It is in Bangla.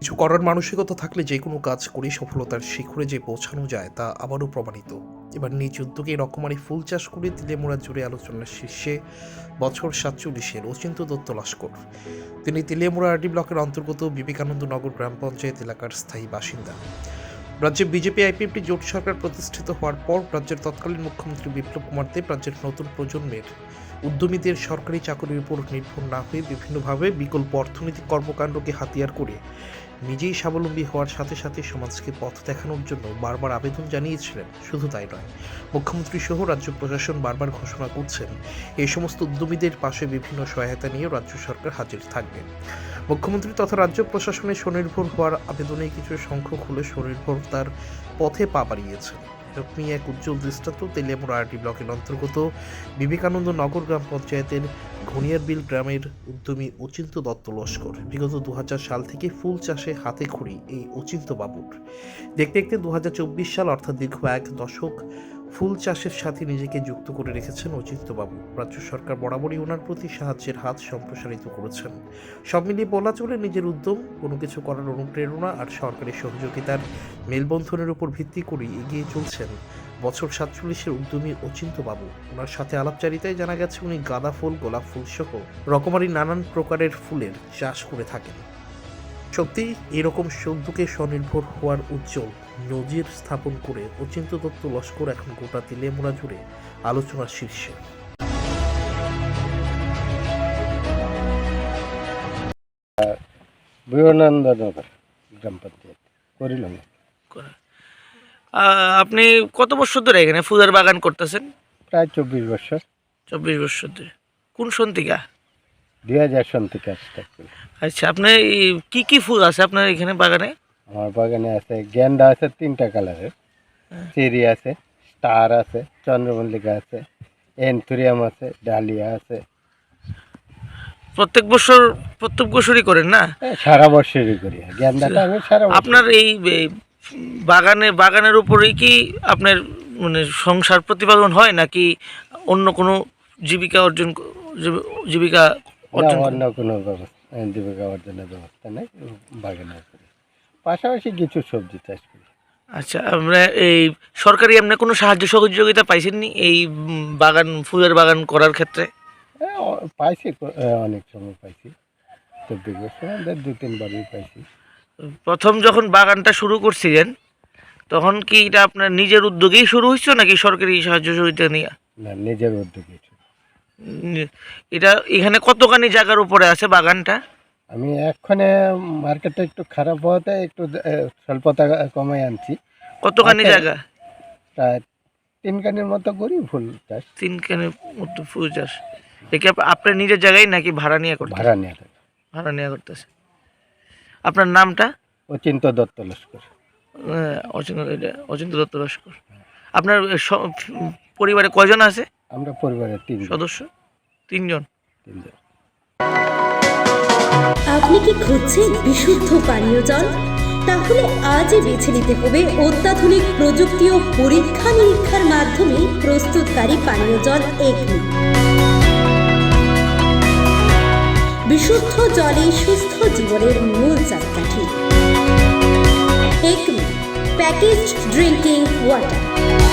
কিছু করার মানসিকতা থাকলে যে কোনো কাজ করে সফলতার শিখরে যে পৌঁছানো যায় তা আবারও প্রমাণিত। এবার নিজ উদ্যোগে রকমারি ফুল চাষ করে তিলেমোড়া জুড়ে আলোচনার শীর্ষে বছর সাতচল্লিশের অচিন্ত দত্ত লস্কর তিনি তিলিয়ামুড়া আরডি ব্লকের অন্তর্গত বিবেকানন্দ নগর গ্রাম পঞ্চায়েত এলাকার স্থায়ী বাসিন্দা। রাজ্যে বিজেপি আইপিএফটি জোট সরকার প্রতিষ্ঠিত হওয়ার পর রাজ্যের তৎকালীন মুখ্যমন্ত্রী বিপ্লব কুমার দেব রাজ্যের নতুন প্রজন্মের উদ্যমীদের সরকারি চাকরির উপর নির্ভর না হয়ে বিভিন্নভাবে বিকল্প অর্থনৈতিক কর্মকাণ্ডকে হাতিয়ার করে নিজেই স্বাবলম্বী হওয়ার সাথে সাথে সমাজকে পথ দেখানোর জন্য বারবার আবেদন জানিয়েছিলেন। শুধু তাই নয় মুখ্যমন্ত্রী সহ রাজ্য প্রশাসন বারবার ঘোষণা করছেন, এই সমস্ত উদ্যমীদের পাশে বিভিন্ন সহায়তা নিয়ে রাজ্য সরকার হাজির থাকবে। মুখ্যমন্ত্রী তথা রাজ্য প্রশাসনে স্বনির্ভর হওয়ার আবেদনে কিছু সংখ্যক হলে স্বনির্ভরতার পথে পা বাড়িয়েছেন। এরকমই এক উজ্জ্বল দৃষ্টান্ত তেলিয়ামুড়া আরটি ব্লকের অন্তর্গত বিবেকানন্দ নগর গ্রাম পঞ্চায়েতের ঘনিয়ারবিল গ্রামের উদ্যমী অচিন্ত দত্ত লস্কর। বিগত দু হাজার সাল থেকে ফুল চাষে হাতে খড়ি এই অচিন্ত বাবুর দেখতে দেখতে দু হাজার চব্বিশ সাল, অর্থাৎ দীর্ঘ এক দশক ফুল চাষের সাথে নিজেকে যুক্ত করে রেখেছেন অচিন্ত বাবু রাজ্য সরকার বরাবরই ওনার প্রতি সাহায্যের হাত সম্প্রসারিত করেছেন। সব মিলিয়ে বলা চলে নিজের উদ্যম, কোনো কিছু করার অনুপ্রেরণা আর সরকারি সহযোগিতার মেলবন্ধনের উপর ভিত্তি করে এগিয়ে চলছেন বছর সাতচল্লিশের উদ্যমী অচিন্ত বাবু ওনার সাথে আলাপচারিতায় জানা গেছে, উনি গাঁদা ফুল, গোলাপ ফুল সহ রকমারি নানান প্রকারের ফুলের চাষ করে থাকেন। সত্যি এরকম সদ্যকে স্বনির্ভর হওয়ার উজ্জ্বল নজির স্থাপন করে অচিন্ত দত্ত লস্কর এখন গোটা তিলেমোড়া জুড়ে আলোচনার শীর্ষে। বিবেকানন্দনগর গ্রাম পঞ্চায়েত করিলাম আপনি কত বছর ধরে এখানে ফুলের বাগান করতেছেন? প্রায় চব্বিশ বছর। চব্বিশ বছর ধরে। কোন সন থেকে দুই হাজার সন থেকে স্টার্ট আচ্ছা আপনার এই কি কি ফুল আছে আপনার এখানে বাগানে? আমার বাগানে আছে গেন্দা আছে তিনটা কালারের। চেরি আছে স্টার আছে চন্দ্রমল্লিকা আছে এনথুরিয়াম আছে ডালিয়া আছে। প্রত্যেক বছর প্রত্যেক বছরই করেন না? সারা বছরই করি। গেন্দাটা আমি সারা আপনার এই বাগানে বাগানের উপরেই কি আপনার মানে সংসার প্রতিপাদন হয় নাকি অন্য কোনো জীবিকা অর্জন জীবিকা? অন্য কোনো ব্যবস্থা জীবিকা অর্জনের ব্যবস্থা নেই বাগানে করি। পাশাপাশি কিছু সবজি চাষ করি। আচ্ছা আমরা এই সরকারি আপনি কোনো সাহায্য সহযোগিতা পাইছেননি এই বাগান ফুলের বাগান করার ক্ষেত্রে? পাইছি অনেক সময় পাইছি। চব্বিশ বছর আমাদের দু তিনবারই পাইছি। প্রথম যখন বাগানটা শুরু করছিলেন তখন কি এটা আপনার নিজের উদ্যোগেই শুরু হয়েছিল নাকি সরকারি সাহায্য সহযোগিতা নিয়ে? না নিজের উদ্যোগে ছিল। উম, এটা এখানে কতখানি জায়গার উপরে আছে বাগানটা? আমি এক্ষণে মার্কেটটা একটু খারাপ হওয়াতে একটু এ, স্বল্প টাকা কমাই আনছি। কতখানি। জায়গা? প্রায় তিন কানির মতো করি ফুল চাষ। তিনখানি মতো ফুল চাষ। একে আপ- আপনার নিজের জায়গায় নাকি ভাড়া নিয়ে করতে ভাড়া নিয়ে ভাড়া নিয়ে করতেছে আপনার নামটা? অচিন্ত দত্ত লস্কর। অচিন্ত এটা- অচিন্ত দত্ত লস্কর। আপনার পরিবারে কয়জন আছে? আমরা পরিবারের তিন সদস্য? তিনজন। তিনজন। আপনি কি খুঁজছেন বিশুদ্ধ পানীয় জল? তাহলে আজই বেছে নিতে হবে অত্যাধুনিক প্রযুক্তি ও পরীক্ষা নিরীক্ষার মাধ্যমে প্রস্তুতকারী পানীয় জল এগনি। বিশুদ্ধ জলে সুস্থ জীবনের মূল চাকাঠি। Acme packaged drinking water.